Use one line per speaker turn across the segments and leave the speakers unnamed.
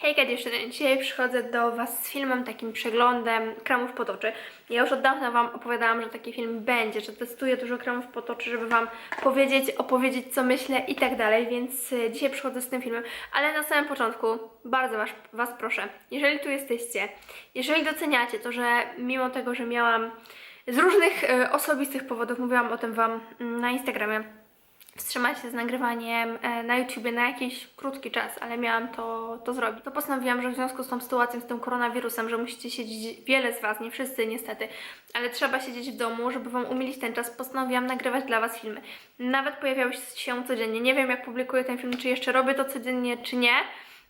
Hejka dziewczyny, dzisiaj przychodzę do Was z filmem, takim przeglądem kremów pod oczy. Ja już od dawna Wam opowiadałam, że taki film będzie, że testuję dużo kremów pod oczy, żeby Wam powiedzieć, opowiedzieć co myślę i tak dalej, więc y, dzisiaj przychodzę z tym filmem. Ale na samym początku bardzo was, was proszę, jeżeli tu jesteście, jeżeli doceniacie to, że mimo tego, że miałam z różnych y, osobistych powodów, mówiłam o tym Wam mm, na Instagramie, wstrzymać się z nagrywaniem e, na YouTubie na jakiś krótki czas, ale miałam to, to zrobić. To postanowiłam, że w związku z tą sytuacją, z tym koronawirusem, że musicie siedzieć, wiele z Was, nie wszyscy niestety, ale trzeba siedzieć w domu, żeby Wam umilić ten czas, postanowiłam nagrywać dla Was filmy. Nawet pojawiały się codziennie. Nie wiem, jak publikuję ten film, czy jeszcze robię to codziennie, czy nie.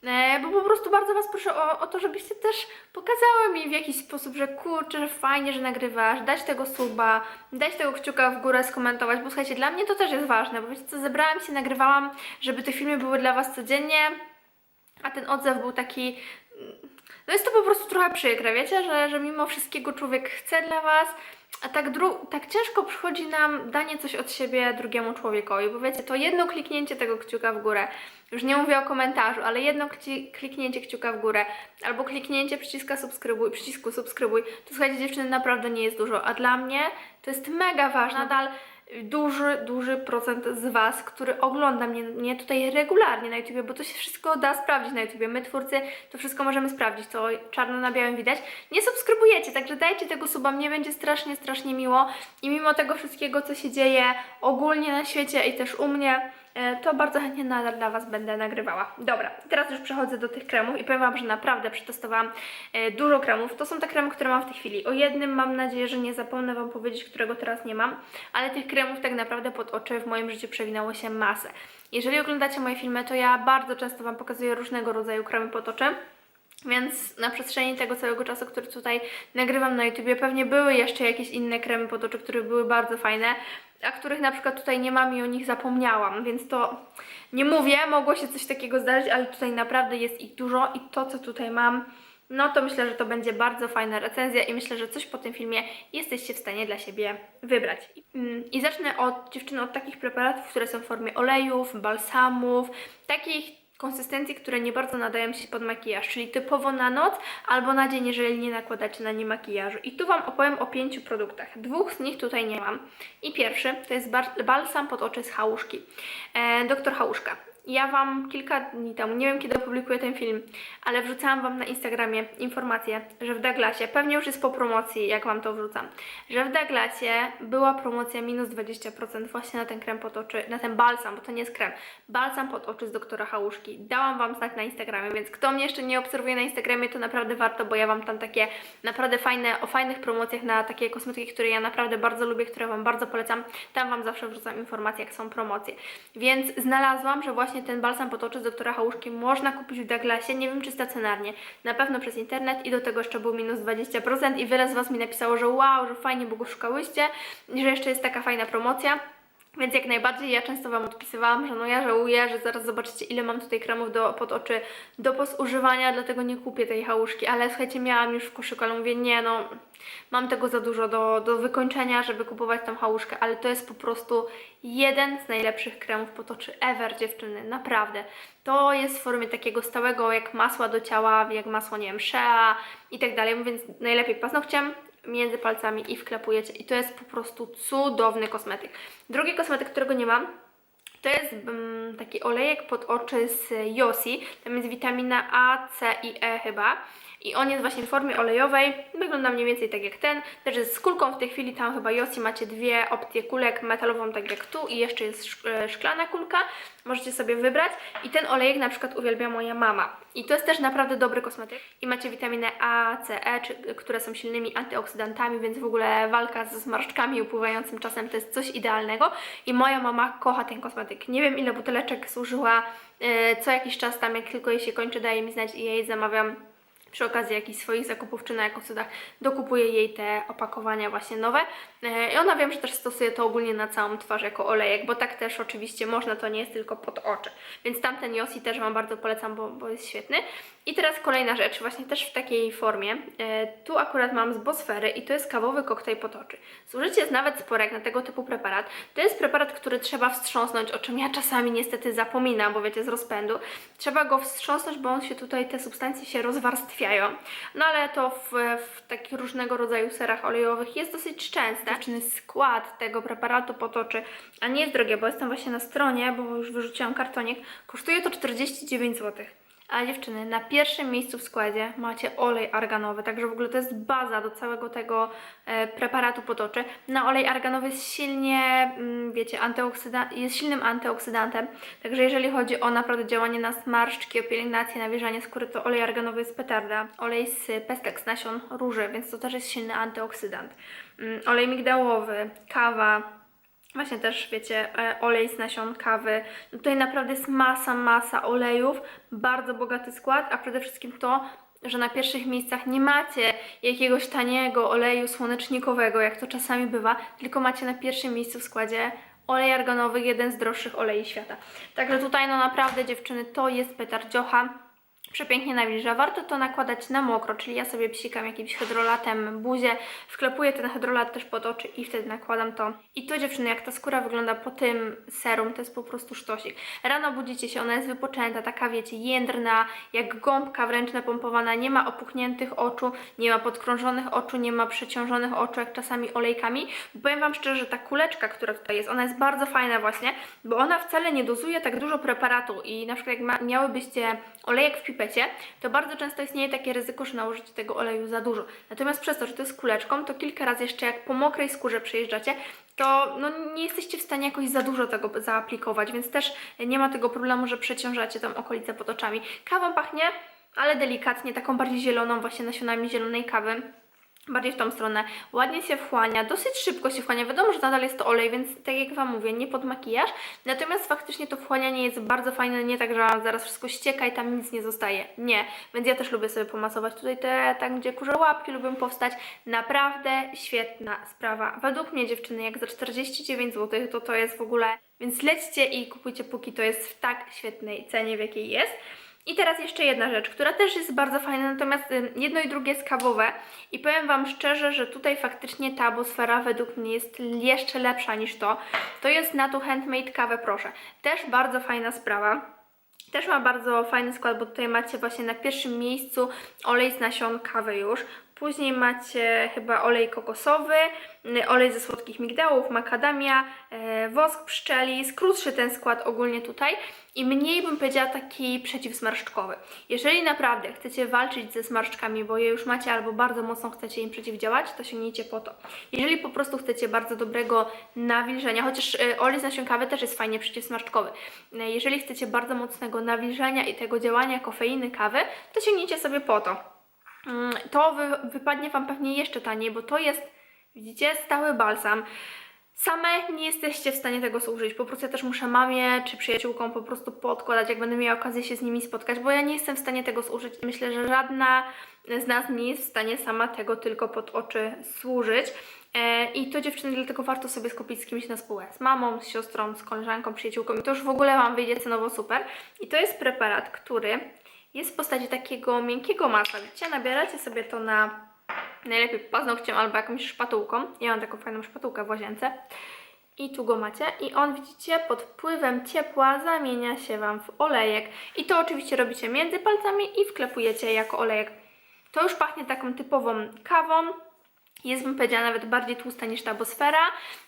E, bo po prostu bardzo Was proszę o, o to, żebyście też pokazały mi w jakiś sposób, że kurczę, że fajnie, że nagrywasz, dać tego suba, dać tego kciuka w górę, skomentować, bo słuchajcie, dla mnie to też jest ważne, bo wiecie co, zebrałam się, nagrywałam, żeby te filmy były dla Was codziennie, a ten odzew był taki... No jest to po prostu trochę przykre, wiecie, że, że mimo wszystkiego człowiek chce dla Was, a tak, tak ciężko przychodzi nam danie coś od siebie drugiemu człowiekowi, bo wiecie, to jedno kliknięcie tego kciuka w górę, już nie mówię o komentarzu, ale jedno kliknięcie kciuka w górę, albo kliknięcie przyciska subskrybuj, przycisku subskrybuj, to słuchajcie dziewczyny, naprawdę nie jest dużo, a dla mnie to jest mega ważne, nadal duży, duży procent z Was, który ogląda mnie, mnie tutaj regularnie na YouTubie, bo to się wszystko da sprawdzić na YouTubie. My twórcy to wszystko możemy sprawdzić, to czarno na białym widać. Nie subskrybujecie, także dajcie tego suba, mnie będzie strasznie, strasznie miło i mimo tego wszystkiego, co się dzieje ogólnie na świecie i też u mnie, to bardzo chętnie nadal dla Was będę nagrywała. Dobra, teraz już przechodzę do tych kremów i powiem Wam, że naprawdę przetestowałam e, dużo kremów. To są te kremy, które mam w tej chwili. O jednym mam nadzieję, że nie zapomnę Wam powiedzieć, którego teraz nie mam, ale tych kremów tak naprawdę pod oczy w moim życiu przewinęło się masę. Jeżeli oglądacie moje filmy, to ja bardzo często Wam pokazuję różnego rodzaju kremy pod oczy. Więc na przestrzeni tego całego czasu, który tutaj nagrywam na YouTubie, pewnie były jeszcze jakieś inne kremy pod oczy, które były bardzo fajne, a których na przykład tutaj nie mam i o nich zapomniałam, więc to nie mówię, mogło się coś takiego zdarzyć, ale tutaj naprawdę jest ich dużo i to, co tutaj mam, no to myślę, że to będzie bardzo fajna recenzja i myślę, że coś po tym filmie jesteście w stanie dla siebie wybrać. Mm, I zacznę od dziewczyny od takich preparatów, które są w formie olejów, balsamów, takich konsystencji, które nie bardzo nadają się pod makijaż, czyli typowo na noc albo na dzień, jeżeli nie nakładacie na nie makijażu. I tu Wam opowiem o pięciu produktach. Dwóch z nich tutaj nie mam. I pierwszy to jest balsam pod oczy z Hałuszki. E, doktor Hałuszka. Ja Wam kilka dni temu, nie wiem kiedy opublikuję ten film, ale wrzucałam Wam na Instagramie informację, że w Douglasie, pewnie już jest po promocji, jak Wam to wrzucam, że w Douglasie była promocja minus 20% właśnie na ten krem pod oczy, na ten balsam, bo to nie jest krem, balsam pod oczy z doktora Hałuszki. Dałam Wam znać na Instagramie, więc kto mnie jeszcze nie obserwuje na Instagramie, to naprawdę warto, bo ja Wam tam takie naprawdę fajne, o fajnych promocjach na takie kosmetyki, które ja naprawdę bardzo lubię, które Wam bardzo polecam. Tam Wam zawsze wrzucam informacje, jak są promocje. Więc znalazłam, że właśnie ten balsam pod oczy z doktora Hałuszki można kupić w Douglasie, nie wiem czy stacjonarnie, na pewno przez internet i do tego jeszcze był minus 20% i wiele z Was mi napisało, że wow, że fajnie, bo go szukałyście, że jeszcze jest taka fajna promocja. Więc jak najbardziej ja często Wam odpisywałam, że no ja żałuję, że zaraz zobaczycie ile mam tutaj kremów do, pod oczy do pozużywania, dlatego nie kupię tej hałuszki, ale słuchajcie, miałam już w koszyku, ale mówię nie no, mam tego za dużo do, do wykończenia, żeby kupować tą hałuszkę, ale to jest po prostu jeden z najlepszych kremów pod oczy ever dziewczyny, naprawdę. To jest w formie takiego stałego jak masła do ciała, jak masło, nie wiem, Shea i tak dalej, więc najlepiej paznokciem, między palcami i wklepujecie. I to jest po prostu cudowny kosmetyk. Drugi kosmetyk, którego nie mam, to jest mm, taki olejek pod oczy z Yossi. Tam jest witamina A, C i E chyba. I on jest właśnie w formie olejowej. Wygląda mniej więcej tak jak ten. Też jest z kulką w tej chwili. Tam chyba Yossi macie dwie opcje kulek. Metalową tak jak tu i jeszcze jest e, szklana kulka. Możecie sobie wybrać. I ten olejek na przykład uwielbia moja mama. I to jest też naprawdę dobry kosmetyk. I macie witaminę A, C, E, czy, które są silnymi antyoksydantami, więc w ogóle walka ze zmarszczkami upływającym czasem to jest coś idealnego. I moja mama kocha ten kosmetyk. Nie wiem ile buteleczek służyła e, co jakiś czas tam, jak tylko jej się kończy, daje mi znać i jej zamawiam przy okazji jakichś swoich zakupów czy na ekocydach dokupuję jej te opakowania właśnie nowe. E, I ona wiem, że też stosuje to ogólnie na całą twarz jako olejek, bo tak też oczywiście można, to nie jest tylko pod oczy. Więc tamten Yossi też Wam bardzo polecam, bo, bo jest świetny. I teraz kolejna rzecz, właśnie też w takiej formie. E, tu akurat mam z Bosfery i to jest kawowy koktajl potoczy. Zużycie jest nawet spore jak na tego typu preparat. To jest preparat, który trzeba wstrząsnąć, o czym ja czasami niestety zapominam, bo wiecie, z rozpędu. Trzeba go wstrząsnąć, bo on się tutaj, te substancje się rozwarstwiają. No ale to w, w takich różnego rodzaju serach olejowych jest dosyć częste. Dziewczyny, skład tego preparatu potoczy, a nie jest drogie, bo jestem właśnie na stronie, bo już wyrzuciłam kartonik, kosztuje to 49 zł. A dziewczyny, na pierwszym miejscu w składzie macie olej arganowy, także w ogóle to jest baza do całego tego e, preparatu potoczy. Na olej arganowy jest silnie, mm, wiecie, jest silnym antyoksydantem, także jeżeli chodzi o naprawdę działanie na zmarszczki, o pielęgnację, nawilżanie skóry, to olej arganowy jest petarda. Olej z pestek, z nasion róży, więc to też jest silny antyoksydant. Mm, olej migdałowy, kawa, Właśnie też, wiecie, e, olej z nasion kawy. No tutaj naprawdę jest masa, masa olejów, bardzo bogaty skład, a przede wszystkim to, że na pierwszych miejscach nie macie jakiegoś taniego oleju słonecznikowego, jak to czasami bywa, tylko macie na pierwszym miejscu w składzie olej arganowy, jeden z droższych olei świata. Także tutaj no naprawdę dziewczyny, to jest petardziocha. Przepięknie nawilża. Warto to nakładać na mokro, czyli ja sobie psikam jakimś hydrolatem buzię, wklepuję ten hydrolat też pod oczy i wtedy nakładam to. I to dziewczyny, jak ta skóra wygląda po tym serum, to jest po prostu sztosik. Rano budzicie się, ona jest wypoczęta, taka wiecie, jędrna, jak gąbka wręcz napompowana, nie ma opuchniętych oczu, nie ma podkrążonych oczu, nie ma przeciążonych oczu, jak czasami olejkami. Powiem Wam szczerze, że ta kuleczka, która tutaj jest, ona jest bardzo fajna właśnie, bo ona wcale nie dozuje tak dużo preparatu i na przykład jak miałybyście olejek w to bardzo często istnieje takie ryzyko, że nałożycie tego oleju za dużo. Natomiast przez to, że to jest kuleczką, to kilka razy jeszcze jak po mokrej skórze przejeżdżacie, to no, nie jesteście w stanie jakoś za dużo tego zaaplikować, więc też nie ma tego problemu, że przeciążacie tam okolice pod oczami. Kawą pachnie, ale delikatnie, taką bardziej zieloną, właśnie nasionami zielonej kawy bardziej w tą stronę. Ładnie się wchłania, dosyć szybko się wchłania. Wiadomo, że nadal jest to olej, więc tak jak Wam mówię, nie pod makijaż. Natomiast faktycznie to wchłanianie jest bardzo fajne, nie tak, że zaraz wszystko ścieka i tam nic nie zostaje. Nie, więc ja też lubię sobie pomasować tutaj te, tam gdzie kurze łapki lubią powstać. Naprawdę świetna sprawa. Według mnie dziewczyny, jak za 49 zł, to to jest w ogóle... Więc lećcie i kupujcie póki to jest w tak świetnej cenie, w jakiej jest. I teraz jeszcze jedna rzecz, która też jest bardzo fajna, natomiast ym, jedno i drugie jest kawowe i powiem Wam szczerze, że tutaj faktycznie ta atmosfera według mnie jest jeszcze lepsza niż to. To jest Natu Handmade Kawę Proszę. Też bardzo fajna sprawa. Też ma bardzo fajny skład, bo tutaj macie właśnie na pierwszym miejscu olej z nasion kawy już. Później macie chyba olej kokosowy, y, olej ze słodkich migdałów, makadamia, e, wosk pszczeli. Jest krótszy ten skład ogólnie tutaj i mniej bym powiedziała taki przeciwsmarszczkowy. Jeżeli naprawdę chcecie walczyć ze smarszczkami, bo je już macie albo bardzo mocno chcecie im przeciwdziałać, to sięgnijcie po to. Jeżeli po prostu chcecie bardzo dobrego nawilżenia, chociaż e, olej z nasion kawy też jest fajnie przeciwsmarszczkowy. E, Jeżeli chcecie bardzo mocnego nawilżenia i tego działania kofeiny kawy, to sięgnijcie sobie po to. Mm, to wy, wypadnie Wam pewnie jeszcze taniej, bo to jest, widzicie, stały balsam. Same nie jesteście w stanie tego zużyć. Po prostu ja też muszę mamie czy przyjaciółkom po prostu podkładać, jak będę miała okazję się z nimi spotkać, bo ja nie jestem w stanie tego zużyć. Myślę, że żadna z nas nie jest w stanie sama tego tylko pod oczy służyć. E, I to dziewczyny, dlatego warto sobie skupić z kimś na spółę. Z mamą, z siostrą, z koleżanką, przyjaciółką. I to już w ogóle Wam wyjdzie cenowo super. I to jest preparat, który jest w postaci takiego miękkiego masła. Widzicie, nabieracie sobie to na najlepiej paznokciem albo jakąś szpatułką. Ja mam taką fajną szpatułkę w łazience. I tu go macie. I on, widzicie, pod wpływem ciepła zamienia się Wam w olejek. I to oczywiście robicie między palcami i wklepujecie jako olejek. To już pachnie taką typową kawą. Jest, bym powiedziała, nawet bardziej tłusta niż ta bosfera.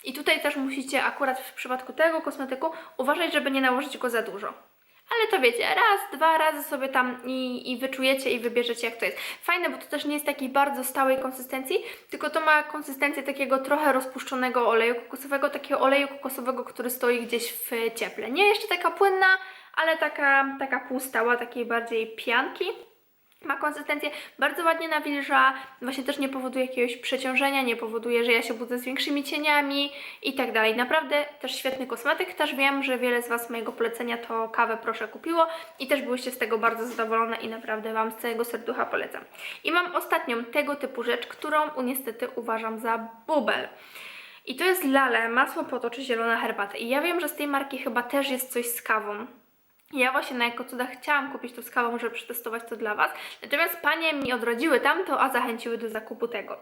I tutaj też musicie akurat w przypadku tego kosmetyku uważać, żeby nie nałożyć go za dużo. Ale to wiecie, raz, dwa razy sobie tam i, i wyczujecie i wybierzecie jak to jest. Fajne, bo to też nie jest takiej bardzo stałej konsystencji, tylko to ma konsystencję takiego trochę rozpuszczonego oleju kokosowego, takiego oleju kokosowego, który stoi gdzieś w cieple. Nie jeszcze taka płynna, ale taka, taka półstała, takiej bardziej pianki. Ma konsystencję bardzo ładnie nawilża, właśnie też nie powoduje jakiegoś przeciążenia, nie powoduje, że ja się budzę z większymi cieniami i tak dalej. Naprawdę też świetny kosmetyk. Też wiem, że wiele z Was mojego polecenia to kawę proszę kupiło i też byłyście z tego bardzo zadowolone i naprawdę Wam z całego serducha polecam. I mam ostatnią tego typu rzecz, którą niestety uważam za bubel. I to jest Lale, masło potoczy zielona herbata. I ja wiem, że z tej marki chyba też jest coś z kawą. Ja właśnie na Jako Cuda chciałam kupić z kawą, żeby przetestować to dla Was. Natomiast panie mi odrodziły tamto, a zachęciły do zakupu tego.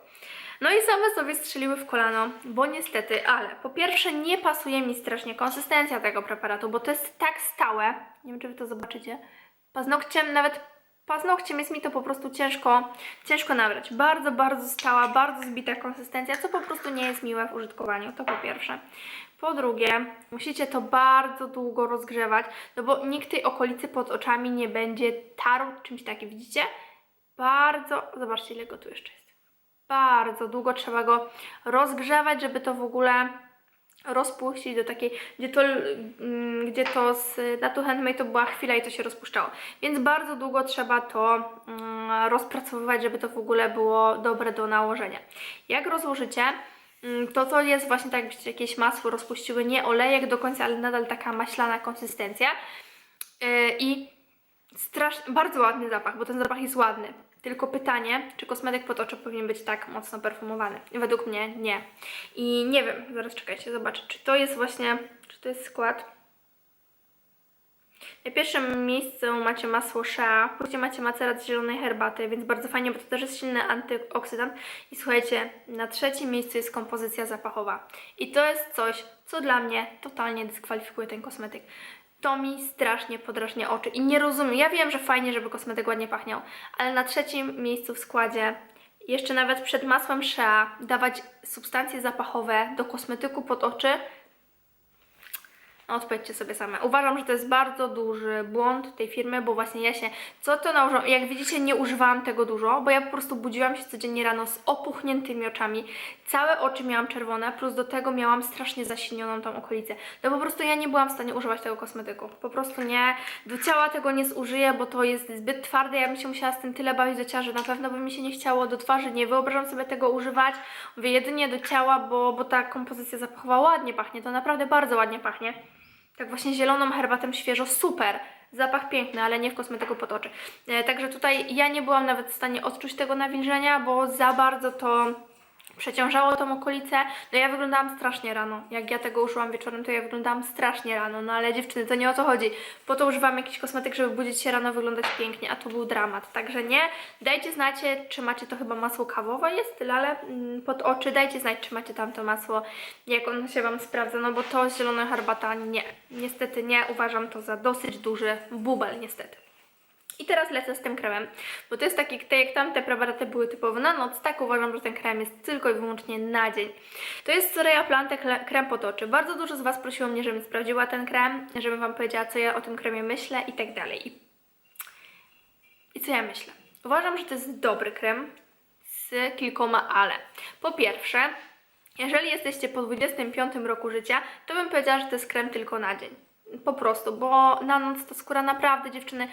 No i same sobie strzeliły w kolano, bo niestety, ale po pierwsze nie pasuje mi strasznie konsystencja tego preparatu, bo to jest tak stałe, nie wiem czy Wy to zobaczycie, paznokciem nawet paznokciem jest mi to po prostu ciężko, ciężko nabrać. Bardzo, bardzo stała, bardzo zbita konsystencja, co po prostu nie jest miłe w użytkowaniu, to po pierwsze. Po drugie, musicie to bardzo długo rozgrzewać, no bo nikt tej okolicy pod oczami nie będzie tarł czymś takim, widzicie? Bardzo, zobaczcie ile go tu jeszcze jest. Bardzo długo trzeba go rozgrzewać, żeby to w ogóle rozpuścić do takiej, gdzie to, mm, gdzie to z Natu Handmade to była chwila i to się rozpuszczało. Więc bardzo długo trzeba to mm, rozpracowywać, żeby to w ogóle było dobre do nałożenia. Jak rozłożycie, to to jest właśnie tak, jakbyście jakieś masło rozpuściły, nie olejek do końca, ale nadal taka maślana konsystencja. Yy, I strasznie, bardzo ładny zapach, bo ten zapach jest ładny. Tylko pytanie, czy kosmetyk pod oczy powinien być tak mocno perfumowany? Według mnie nie. I nie wiem, zaraz czekajcie, zobaczę, czy to jest właśnie, czy to jest skład. Na pierwszym miejscu macie masło Shea, później macie macerat z zielonej herbaty, więc bardzo fajnie, bo to też jest silny antyoksydant. I słuchajcie, na trzecim miejscu jest kompozycja zapachowa. I to jest coś, co dla mnie totalnie dyskwalifikuje ten kosmetyk. To mi strasznie podrażnia oczy i nie rozumiem. Ja wiem, że fajnie, żeby kosmetyk ładnie pachniał, ale na trzecim miejscu w składzie, jeszcze nawet przed masłem Shea, dawać substancje zapachowe do kosmetyku pod oczy, odpowiedzcie sobie same. Uważam, że to jest bardzo duży błąd tej firmy, bo właśnie ja się, co to nałożyłam, jak widzicie nie używałam tego dużo, bo ja po prostu budziłam się codziennie rano z opuchniętymi oczami, całe oczy miałam czerwone, plus do tego miałam strasznie zasilnioną tą okolicę. No po prostu ja nie byłam w stanie używać tego kosmetyku, po prostu nie, do ciała tego nie zużyję, bo to jest zbyt twarde, ja bym się musiała z tym tyle bawić do ciała, że na pewno by mi się nie chciało do twarzy, nie wyobrażam sobie tego używać, mówię jedynie do ciała, bo, bo ta kompozycja zapachowa ładnie pachnie, to naprawdę bardzo ładnie pachnie. Tak właśnie zieloną herbatą świeżo, super. Zapach piękny, ale nie w kosmetyku pod oczy. E, także tutaj ja nie byłam nawet w stanie odczuć tego nawilżenia, bo za bardzo to przeciążało tą okolicę. No ja wyglądałam strasznie rano. Jak ja tego użyłam wieczorem, to ja wyglądałam strasznie rano. No ale dziewczyny, to nie o to chodzi. Po to używam jakiś kosmetyk, żeby budzić się rano, wyglądać pięknie, a to był dramat. Także nie. Dajcie znać, czy macie to chyba masło kawowe jest, lale mm, pod oczy. Dajcie znać, czy macie tamto masło, jak ono się Wam sprawdza. No bo to zielona herbata nie. Niestety nie. Uważam to za dosyć duży bubel, niestety. I teraz lecę z tym kremem, bo to jest taki, tak jak tamte preparaty były typowo na noc, tak uważam, że ten krem jest tylko i wyłącznie na dzień. To jest Soraya Plante krem pod oczy. Bardzo dużo z Was prosiło mnie, żebym sprawdziła ten krem, żebym Wam powiedziała, co ja o tym kremie myślę i tak dalej. I co ja myślę? Uważam, że to jest dobry krem z kilkoma ale. Po pierwsze, jeżeli jesteście po 25 roku życia, to bym powiedziała, że to jest krem tylko na dzień. Po prostu, bo na noc to skóra naprawdę, dziewczyny,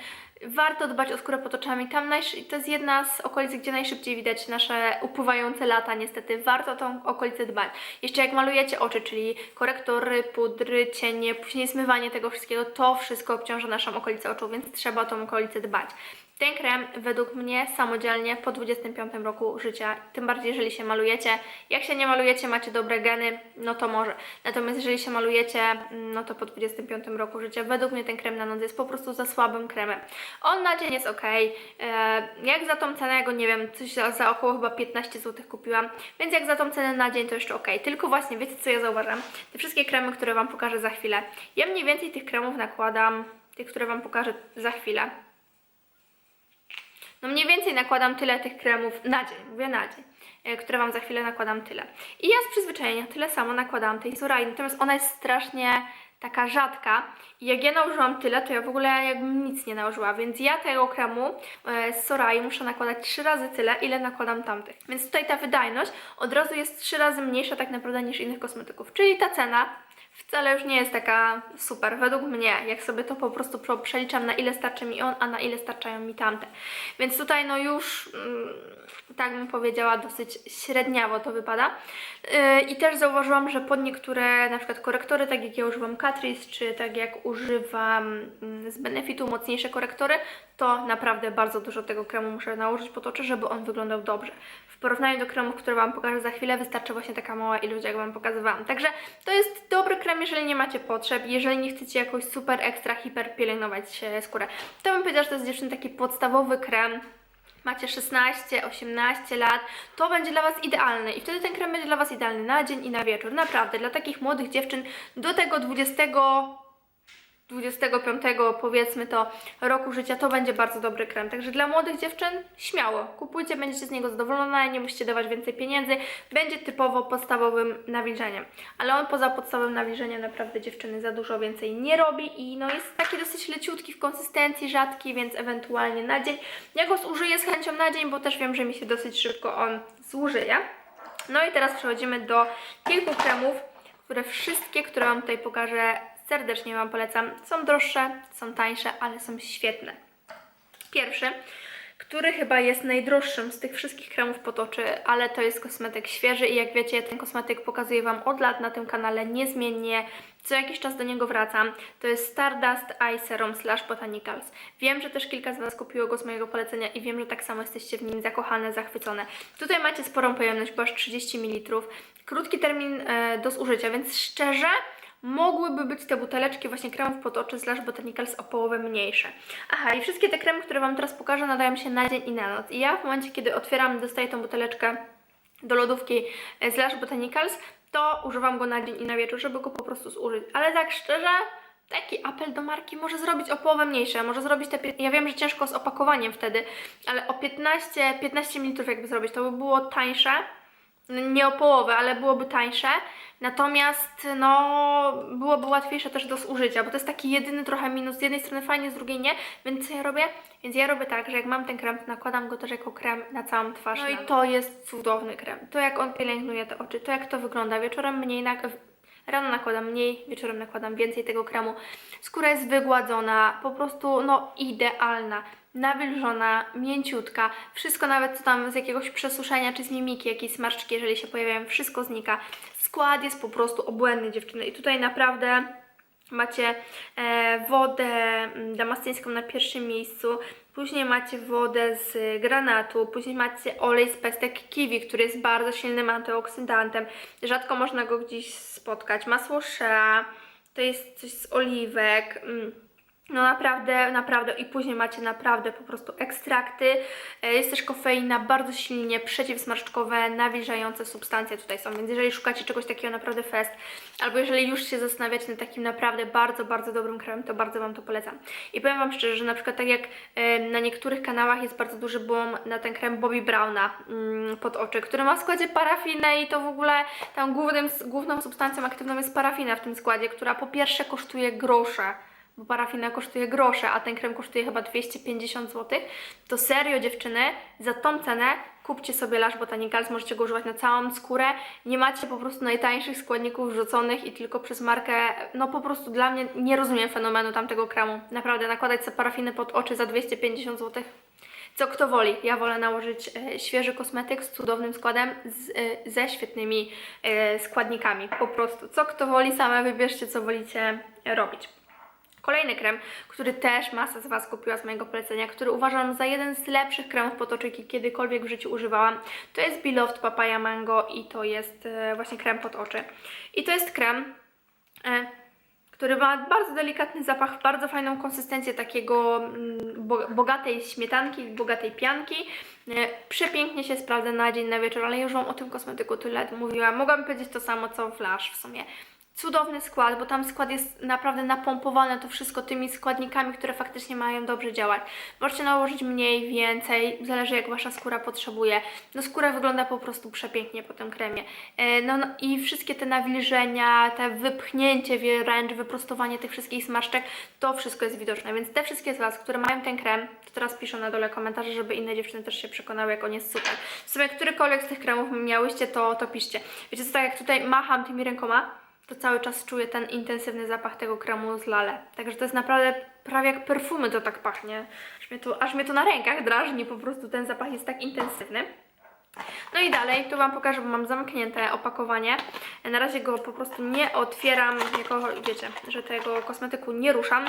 warto dbać o skórę pod oczami. Tam to jest jedna z okolic, gdzie najszybciej widać nasze upływające lata, niestety. Warto o tą okolicę dbać. Jeszcze jak malujecie oczy, czyli korektory, pudry, cienie, później zmywanie tego wszystkiego, to wszystko obciąża naszą okolicę oczu, więc trzeba o tą okolicę dbać. Ten krem według mnie samodzielnie po 25 roku życia, tym bardziej jeżeli się malujecie. Jak się nie malujecie, macie dobre geny, no to może. Natomiast jeżeli się malujecie, mm, no to po 25 roku życia, według mnie ten krem na noc jest po prostu za słabym kremem. On na dzień jest ok. Jak za tą cenę, go nie wiem, coś za, za około chyba 15 zł kupiłam, więc jak za tą cenę na dzień to jeszcze ok. Tylko właśnie, wiecie co ja zauważam? Te wszystkie kremy, które Wam pokażę za chwilę. Ja mniej więcej tych kremów nakładam, tych, które Wam pokażę za chwilę. No mniej więcej nakładam tyle tych kremów na dzień, mówię na dzień, e, które Wam za chwilę nakładam tyle. I ja z przyzwyczajenia tyle samo nakładałam tej Sorai, natomiast ona jest strasznie taka rzadka i jak ja nałożyłam tyle, to ja w ogóle jakbym nic nie nałożyła, więc ja tego kremu e, z Sorai muszę nakładać trzy razy tyle, ile nakładam tamtych. Więc tutaj ta wydajność od razu jest trzy razy mniejsza tak naprawdę niż innych kosmetyków, czyli ta cena wcale już nie jest taka super. Według mnie, jak sobie to po prostu pro- przeliczam, na ile starczy mi on, a na ile starczają mi tamte. Więc tutaj no już, mm, tak bym powiedziała, dosyć średniawo to wypada. Yy, I też zauważyłam, że pod niektóre na przykład korektory, tak jak ja używam Catrice, czy tak jak używam mm, z Benefitu mocniejsze korektory, to naprawdę bardzo dużo tego kremu muszę nałożyć pod oczy, żeby on wyglądał dobrze. W porównaniu do kremów, które Wam pokażę za chwilę, wystarczy właśnie taka mała ilość, jak Wam pokazywałam. Także to jest dobry krem, jeżeli nie macie potrzeb, jeżeli nie chcecie jakoś super ekstra hiper pielęgnować skórę. To bym powiedziała, że to jest dziewczyn taki podstawowy krem, macie 16, 18 lat, to będzie dla Was idealny i wtedy ten krem będzie dla Was idealny na dzień i na wieczór. Naprawdę, dla takich młodych dziewczyn do tego 20 25 powiedzmy to roku życia to będzie bardzo dobry krem. Także dla młodych dziewczyn śmiało kupujcie, będziecie z niego zadowolone, nie musicie dawać więcej pieniędzy. Będzie typowo podstawowym nawilżeniem. Ale on poza podstawowym nawilżeniem naprawdę dziewczyny za dużo więcej nie robi i no jest taki dosyć leciutki w konsystencji, rzadki, więc ewentualnie na dzień. Ja go zużyję z chęcią na dzień, bo też wiem, że mi się dosyć szybko on zużyje. No i teraz przechodzimy do kilku kremów, które wszystkie, które Wam tutaj pokażę, serdecznie Wam polecam. Są droższe, są tańsze, ale są świetne. Pierwszy, który chyba jest najdroższym z tych wszystkich kremów pod oczy, ale to jest kosmetyk świeży i jak wiecie, ten kosmetyk pokazuję Wam od lat na tym kanale niezmiennie. Co jakiś czas do niego wracam. To jest Stardust Eye Serum slash Botanicals. Wiem, że też kilka z Was kupiło go z mojego polecenia i wiem, że tak samo jesteście w nim zakochane, zachwycone. Tutaj macie sporą pojemność, bo aż 30 ml. Krótki termin e, do zużycia, więc szczerze mogłyby być te buteleczki właśnie kremów pod oczy slash botanicals o połowę mniejsze. Aha, i wszystkie te kremy, które Wam teraz pokażę, nadają się na dzień i na noc. I ja w momencie, kiedy otwieram, dostaję tą buteleczkę do lodówki e, slash botanicals, to używam go na dzień i na wieczór, żeby go po prostu zużyć. Ale tak szczerze, taki apel do marki może zrobić o połowę mniejsze, może zrobić te, ja wiem, że ciężko z opakowaniem wtedy, ale o 15, 15 ml jakby zrobić, to by było tańsze, nie o połowę, ale byłoby tańsze. Natomiast no, byłoby łatwiejsze też do zużycia, bo to jest taki jedyny trochę minus. Z jednej strony fajnie, z drugiej nie. Więc co ja robię? Więc ja robię tak, że jak mam ten krem, to nakładam go też jako krem na całą twarz. No i to jest cudowny krem. To jak on pielęgnuje te oczy, to jak to wygląda. Wieczorem mniej na... Rano nakładam mniej, wieczorem nakładam więcej tego kremu. Skóra jest wygładzona, po prostu no idealna nawilżona, mięciutka, wszystko nawet co tam z jakiegoś przesuszenia czy z mimiki, jakieś smarczki, jeżeli się pojawiają, wszystko znika. Skład jest po prostu obłędny dziewczyny. I tutaj naprawdę macie e, wodę mm, damastyńską na pierwszym miejscu, później macie wodę z granatu, później macie olej z pestek kiwi, który jest bardzo silnym antyoksydantem, rzadko można go gdzieś spotkać, masło shea, to jest coś z oliwek, mm. No naprawdę, naprawdę i później macie naprawdę po prostu ekstrakty. E, Jest też kofeina, bardzo silnie przeciwsmarszczkowe, nawilżające substancje tutaj są, więc jeżeli szukacie czegoś takiego naprawdę fest, albo jeżeli już się zastanawiacie nad takim naprawdę bardzo, bardzo dobrym kremem, to bardzo Wam to polecam. I powiem Wam szczerze, że na przykład tak jak e, na niektórych kanałach jest bardzo duży boom na ten krem Bobbi Browna mm, pod oczy, który ma w składzie parafinę i to w ogóle tam głównym, główną substancją aktywną jest parafina w tym składzie, która po pierwsze kosztuje grosze, bo parafina kosztuje grosze, a ten krem kosztuje chyba 250 zł, to serio dziewczyny, za tą cenę kupcie sobie Lash Botanicals, możecie go używać na całą skórę, nie macie po prostu najtańszych składników wrzuconych i tylko przez markę, no po prostu dla mnie nie rozumiem fenomenu tamtego kremu. Naprawdę, nakładać sobie parafinę pod oczy za 250 zł. Co kto woli. Ja wolę nałożyć e, świeży kosmetyk z cudownym składem, z, e, ze świetnymi e, składnikami. Po prostu. Co kto woli, same wybierzcie, co wolicie robić. Kolejny krem, który też masa z Was kupiła z mojego polecenia, który uważam za jeden z lepszych kremów pod oczy, jaki kiedykolwiek w życiu używałam, to jest Beloved Papaya Mango i to jest e, właśnie krem pod oczy. I to jest krem, e, który ma bardzo delikatny zapach, bardzo fajną konsystencję takiego mm, bo- bogatej śmietanki, bogatej pianki. E, Przepięknie się sprawdza na dzień, na wieczór, ale już Wam o tym kosmetyku tyle mówiłam. Mogłam powiedzieć to samo co Flash w sumie. Cudowny skład, bo tam skład jest naprawdę napompowany to wszystko tymi składnikami, które faktycznie mają dobrze działać. Możecie nałożyć mniej, więcej, zależy jak Wasza skóra potrzebuje. No skóra wygląda po prostu przepięknie po tym kremie. E, No, no i wszystkie te nawilżenia, te wypchnięcie wręcz, wyprostowanie tych wszystkich zmarszczek, to wszystko jest widoczne. Więc te wszystkie z Was, które mają ten krem, to teraz piszą na dole komentarze, żeby inne dziewczyny też się przekonały, jak on jest super. W sumie którykolwiek z tych kremów miałyście, to, to piszcie. Wiecie co, tak jak tutaj macham tymi rękoma, to cały czas czuję ten intensywny zapach tego kremu z Lale. Także to jest naprawdę prawie jak perfumy to tak pachnie. Aż mnie to, aż mnie to na rękach drażni, po prostu ten zapach jest tak intensywny. No i dalej, tu Wam pokażę, bo mam zamknięte opakowanie. Na razie go po prostu nie otwieram, jako wiecie, że tego kosmetyku nie ruszam.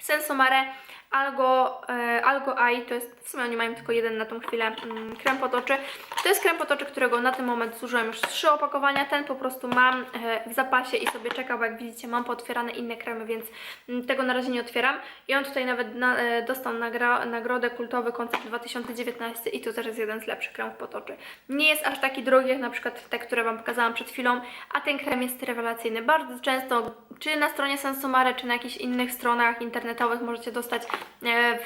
Sensomare Algo, e, Algo Eye, to jest, w sumie oni mają tylko jeden na tą chwilę mm, krem pod oczy. To jest krem pod oczy, którego na ten moment zużyłam już trzy opakowania. Ten po prostu mam e, w zapasie i sobie czeka, bo jak widzicie mam pootwierane inne kremy, więc mm, tego na razie nie otwieram. I on tutaj nawet na, e, dostał nagra, nagrodę kultowy koncept 2019 i to też jest jeden z lepszych kremów pod oczy. Nie jest aż taki drogi jak na przykład te, które Wam pokazałam przed chwilą, a ten krem jest rewelacyjny. Bardzo często, czy na stronie Sensomare, czy na jakichś innych stronach internetowych możecie dostać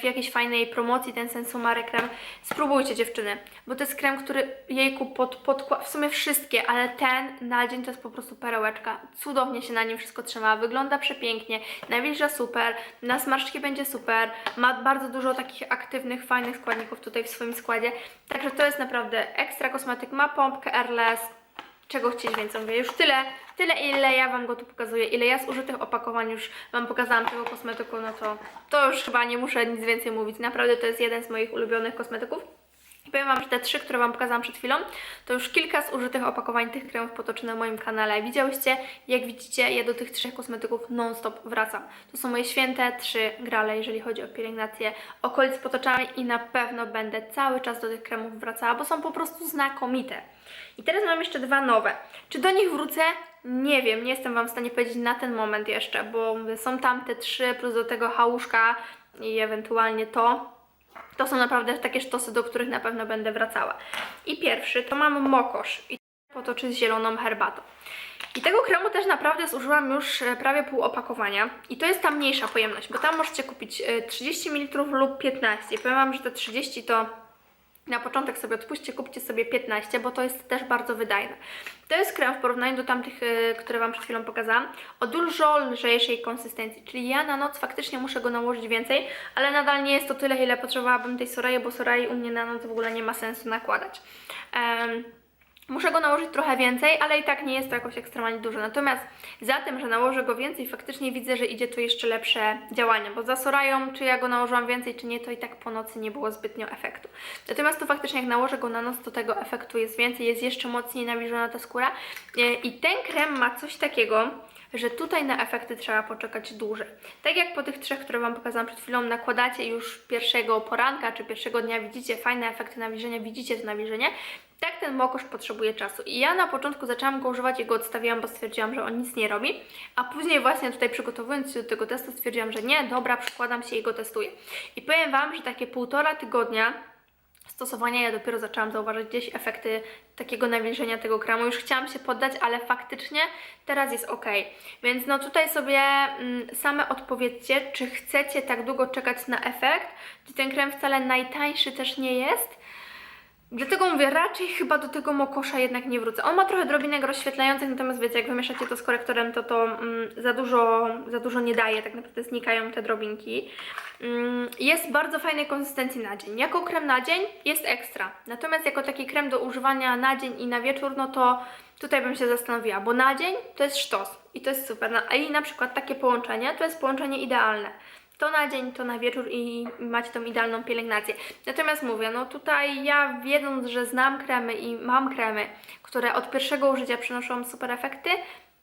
w jakiejś fajnej promocji ten Sensomare krem. Spróbujcie dziewczyny, bo to jest krem, który jejku pod, podkład, w sumie wszystkie, ale ten na dzień to jest po prostu perełeczka. Cudownie się na nim wszystko trzyma, wygląda przepięknie, nawilża super, na smarszczki będzie super, ma bardzo dużo takich aktywnych, fajnych składników tutaj w swoim składzie, także to jest naprawdę ekstra kosmetyk, ma pompkę Airless, czego chcieć więcej mówię. Już tyle, tyle ile ja Wam go tu pokazuję, ile ja z użytych opakowań już Wam pokazałam tego kosmetyku, no to to już chyba nie muszę nic więcej mówić. Naprawdę to jest jeden z moich ulubionych kosmetyków. I powiem Wam, że te trzy, które Wam pokazałam przed chwilą, to już kilka z użytych opakowań tych kremów potoczy na moim kanale. Widziałyście, jak widzicie, ja do tych trzech kosmetyków non-stop wracam. To są moje święte trzy grale, jeżeli chodzi o pielęgnację okolic potoczami i na pewno będę cały czas do tych kremów wracała, bo są po prostu znakomite. I teraz mam jeszcze dwa nowe. Czy do nich wrócę? Nie wiem, nie jestem Wam w stanie powiedzieć na ten moment jeszcze, bo są tam te trzy, plus do tego hałuszka i ewentualnie to. To są naprawdę takie sztosy, do których na pewno będę wracała. I pierwszy to mam mokosz i potoczy z zieloną herbatą. I tego kremu też naprawdę zużyłam już e, prawie pół opakowania. I to jest ta mniejsza pojemność, bo tam możecie kupić e, 30 ml lub 15. I powiem Wam, że te 30 to na początek sobie odpuśćcie, kupcie sobie 15, bo to jest też bardzo wydajne. To jest krem w porównaniu do tamtych, y, które Wam przed chwilą pokazałam, o dużo lżejszej konsystencji, czyli ja na noc faktycznie muszę go nałożyć więcej, ale nadal nie jest to tyle, ile potrzebowałabym tej Soraji, bo Sorai u mnie na noc w ogóle nie ma sensu nakładać. Em, Muszę go nałożyć trochę więcej, ale i tak nie jest to jakoś ekstremalnie dużo. Natomiast za tym, że nałożę go więcej, faktycznie widzę, że idzie tu jeszcze lepsze działanie, bo za Sorają, czy ja go nałożyłam więcej, czy nie, to i tak po nocy nie było zbytnio efektu. Natomiast tu faktycznie jak nałożę go na noc, to tego efektu jest więcej, jest jeszcze mocniej nawilżona ta skóra. E, I ten krem ma coś takiego, że tutaj na efekty trzeba poczekać dłużej. Tak jak po tych trzech, które Wam pokazałam przed chwilą, nakładacie już pierwszego poranka czy pierwszego dnia, widzicie fajne efekty nawilżenia, widzicie to nawilżenie, tak ten mokosz potrzebuje czasu. I ja na początku zaczęłam go używać i go odstawiłam, bo stwierdziłam, że on nic nie robi, a później właśnie tutaj przygotowując się do tego testu stwierdziłam, że nie, dobra, przykładam się i go testuję. I powiem Wam, że takie półtora tygodnia stosowania ja dopiero zaczęłam zauważyć gdzieś efekty takiego nawilżenia tego kremu. Już chciałam się poddać, ale faktycznie teraz jest ok. Więc no tutaj sobie mm, same odpowiedzcie, czy chcecie tak długo czekać na efekt, czy ten krem wcale najtańszy też nie jest. Dlatego mówię, raczej chyba do tego mokosza jednak nie wrócę. On ma trochę drobinek rozświetlających, natomiast wiecie, jak wymieszacie to z korektorem, to to mm, za, dużo, za dużo nie daje, tak naprawdę znikają te drobinki. Mm, jest bardzo fajnej konsystencji na dzień. Jako krem na dzień jest ekstra, natomiast jako taki krem do używania na dzień i na wieczór, no to tutaj bym się zastanowiła, bo na dzień to jest sztos i to jest super. No, a i na przykład takie połączenie to jest połączenie idealne to na dzień, to na wieczór i macie tą idealną pielęgnację. Natomiast mówię, no tutaj ja wiedząc, że znam kremy i mam kremy, które od pierwszego użycia przynoszą super efekty,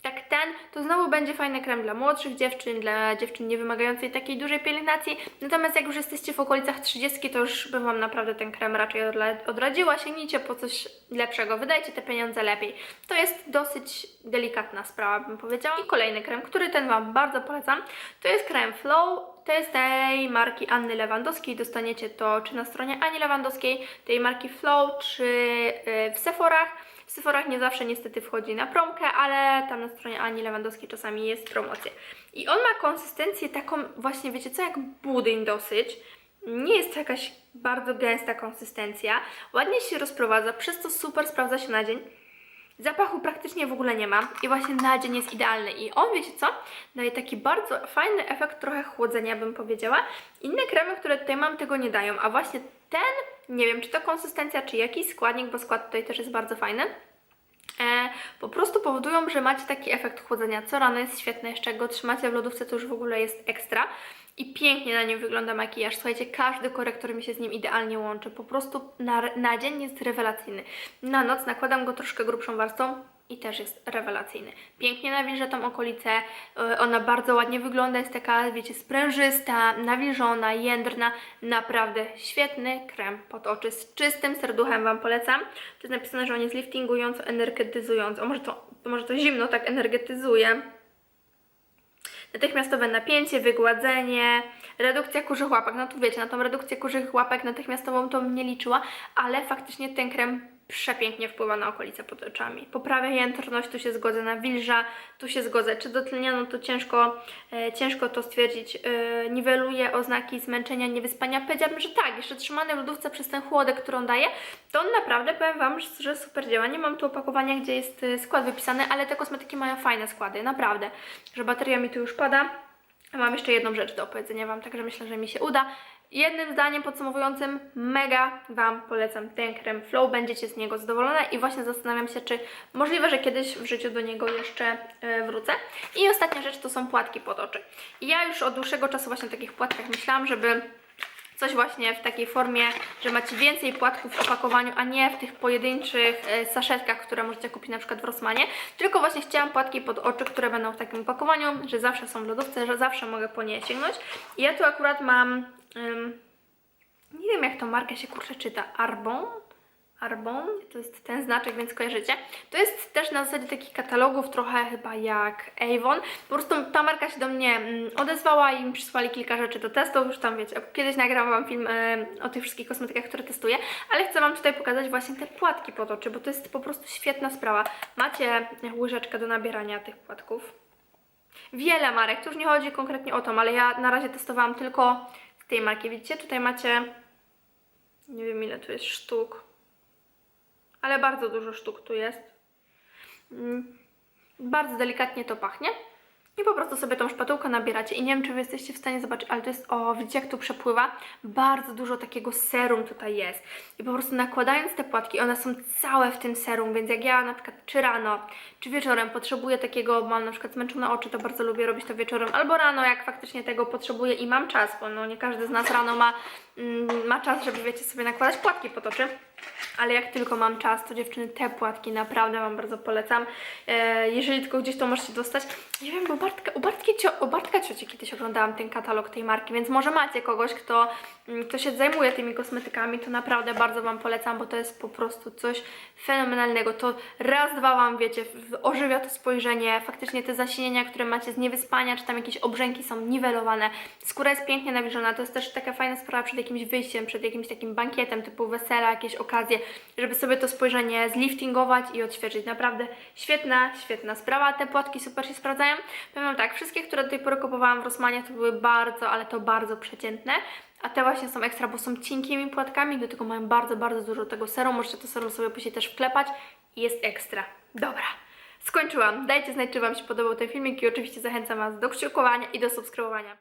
tak ten, to znowu będzie fajny krem dla młodszych dziewczyn, dla dziewczyn niewymagającej takiej dużej pielęgnacji. Natomiast jak już jesteście w okolicach 30, to już bym Wam naprawdę ten krem raczej odradziła. Sięgnijcie po coś lepszego, wydajcie te pieniądze lepiej. To jest dosyć delikatna sprawa, bym powiedziała. I kolejny krem, który ten Wam bardzo polecam, to jest krem Flow to jest tej marki Anny Lewandowskiej. Dostaniecie to czy na stronie Ani Lewandowskiej, tej marki Flow, czy yy, w Sephorach. W Sephorach nie zawsze niestety wchodzi na promkę, ale tam na stronie Ani Lewandowskiej czasami jest promocja. I on ma konsystencję taką właśnie, wiecie co, jak budyń dosyć. Nie jest to jakaś bardzo gęsta konsystencja. Ładnie się rozprowadza, przez to super sprawdza się na dzień. Zapachu praktycznie w ogóle nie ma i właśnie na dzień jest idealny i on, wiecie co, daje taki bardzo fajny efekt trochę chłodzenia, bym powiedziała. Inne kremy, które tutaj mam, tego nie dają, a właśnie ten, nie wiem, czy to konsystencja, czy jakiś składnik, bo skład tutaj też jest bardzo fajny, e, po prostu powodują, że macie taki efekt chłodzenia. Co rano jest świetne, jeszcze go trzymacie w lodówce, to już w ogóle jest ekstra. I pięknie na nim wygląda makijaż. Słuchajcie, każdy korektor mi się z nim idealnie łączy. Po prostu na, na dzień jest rewelacyjny. Na noc nakładam go troszkę grubszą warstwą i też jest rewelacyjny. Pięknie nawilża tą okolicę, e, ona bardzo ładnie wygląda, jest taka, wiecie, sprężysta, nawilżona, jędrna. Naprawdę świetny krem pod oczy z czystym serduchem Wam polecam. To jest napisane, że on jest liftingująco, energetyzująco. Może to, może to zimno tak energetyzuje. Natychmiastowe napięcie, wygładzenie, redukcja kurzych łapek. No tu wiecie, na tą redukcję kurzych łapek natychmiastową to nie liczyła, ale faktycznie ten krem przepięknie wpływa na okolice pod oczami. Poprawia jędrność, tu się zgodzę, nawilża, tu się zgodzę. Czy dotleniano, to ciężko, e, ciężko to stwierdzić. E, niweluje oznaki zmęczenia, niewyspania. Powiedziałabym, że tak, jeszcze trzymany w lodówce przez ten chłodek, którą daje, to naprawdę, powiem Wam, że- że super działa. Nie mam tu opakowania, gdzie jest e, skład wypisany, ale te kosmetyki mają fajne składy, naprawdę. Że bateria mi tu już pada. Mam jeszcze jedną rzecz do opowiedzenia Wam, także myślę, że mi się uda. Jednym zdaniem podsumowującym, mega Wam polecam ten krem Flow, będziecie z niego zadowolone i właśnie zastanawiam się, czy możliwe, że kiedyś w życiu do niego jeszcze e, wrócę. I ostatnia rzecz to są płatki pod oczy. Ja już od dłuższego czasu właśnie o takich płatkach myślałam, żeby coś właśnie w takiej formie, że macie więcej płatków w opakowaniu, a nie w tych pojedynczych e, saszetkach, które możecie kupić na przykład w Rossmanie, tylko właśnie chciałam płatki pod oczy, które będą w takim opakowaniu, że zawsze są w lodówce, że zawsze mogę po nie sięgnąć. I ja tu akurat mam, ym, nie wiem jak to markę się kurczę czyta, Arbon? Arbon, to jest ten znaczek, więc kojarzycie. To jest też na zasadzie takich katalogów, trochę chyba jak Avon. Po prostu ta marka się do mnie mm, odezwała i mi przysłali kilka rzeczy do testu. Już tam wiecie, kiedyś nagrałam Wam film o tych wszystkich kosmetykach, które testuję, ale chcę Wam tutaj pokazać właśnie te płatki pod oczy, bo to jest po prostu świetna sprawa. Macie łyżeczkę do nabierania tych płatków. Wiele marek, tu już nie chodzi konkretnie o tą, ale ja na razie testowałam tylko tej marki. Widzicie, tutaj macie, nie wiem ile tu jest sztuk, ale bardzo dużo sztuk tu jest. Mm, Bardzo delikatnie to pachnie. I po prostu sobie tą szpatułkę nabieracie. I nie wiem, czy Wy jesteście w stanie zobaczyć, ale to jest, o, widzicie jak tu przepływa? Bardzo dużo takiego serum tutaj jest. I po prostu nakładając te płatki, one są całe w tym serum, więc jak ja na przykład czy rano, czy wieczorem potrzebuję takiego, mam na przykład zmęczone oczy, to bardzo lubię robić to wieczorem, albo rano, jak faktycznie tego potrzebuję i mam czas, bo no nie każdy z nas rano ma, mm, ma czas, żeby wiecie, sobie nakładać płatki pod oczy. Ale jak tylko mam czas, to dziewczyny, te płatki naprawdę Wam bardzo polecam. E, jeżeli tylko gdzieś to możecie dostać. Nie wiem, bo Bartka, u, Bartki, cio, u Bartka Cioci kiedyś oglądałam ten katalog tej marki, więc może macie kogoś, kto, mm, kto się zajmuje tymi kosmetykami, to naprawdę bardzo Wam polecam, bo to jest po prostu coś fenomenalnego. To raz, dwa Wam, wiecie, ożywia to spojrzenie, faktycznie te zasinienia, które macie z niewyspania, czy tam jakieś obrzęki są niwelowane. Skóra jest pięknie nawilżona, to jest też taka fajna sprawa przed jakimś wyjściem, przed jakimś takim bankietem typu wesela, jakieś okazje, żeby sobie to spojrzenie zliftingować i odświeżyć. Naprawdę świetna, świetna sprawa. Te płatki super się sprawdzają. Powiem tak, wszystkie, które do tej pory kupowałam w Rossmanie, to były bardzo, ale to bardzo przeciętne. A te właśnie są ekstra, bo są cienkimi płatkami, do tego mają bardzo, bardzo dużo tego serum. Możecie to serum sobie później też wklepać jest ekstra. Dobra. Skończyłam. Dajcie znać, czy Wam się podobał ten filmik i oczywiście zachęcam Was do kciukowania i do subskrybowania.